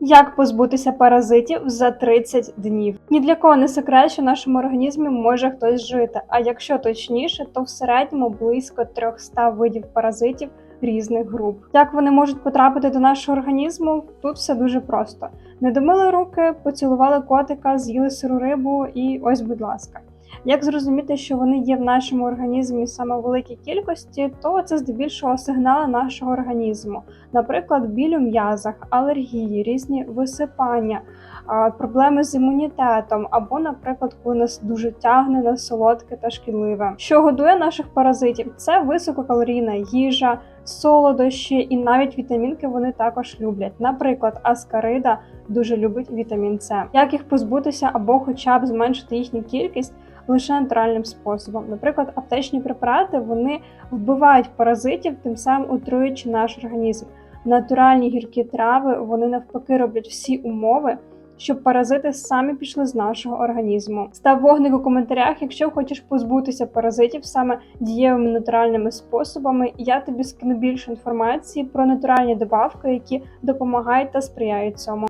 Як позбутися паразитів за 30 днів? Ні для кого не секрет, що в нашому організмі може хтось жити. А якщо точніше, то в середньому близько 300 видів паразитів різних груп. Як вони можуть потрапити до нашого організму? Тут все дуже просто: не домили руки, поцілували котика, з'їли сиру рибу, і ось, будь ласка. Як зрозуміти, що вони є в нашому організмі саме в великій кількості, то це здебільшого сигнали нашого організму, наприклад, біль у м'язах, алергії, різні висипання, проблеми з імунітетом, або, наприклад, коли нас дуже тягне на солодке та шкідливе. Що годує наших паразитів? Це висококалорійна їжа, солодощі і навіть вітамінки вони також люблять. Наприклад, аскарида дуже любить вітамін С. Як їх позбутися або хоча б зменшити їхню кількість? Лише натуральним способом. Наприклад, аптечні препарати вони вбивають паразитів, тим самим отруюючи наш організм. Натуральні гіркі трави вони навпаки роблять всі умови, щоб паразити самі пішли з нашого організму. Став вогник у коментарях, якщо хочеш позбутися паразитів саме дієвими натуральними способами. Я тобі скину більше інформації про натуральні добавки, які допомагають та сприяють цьому.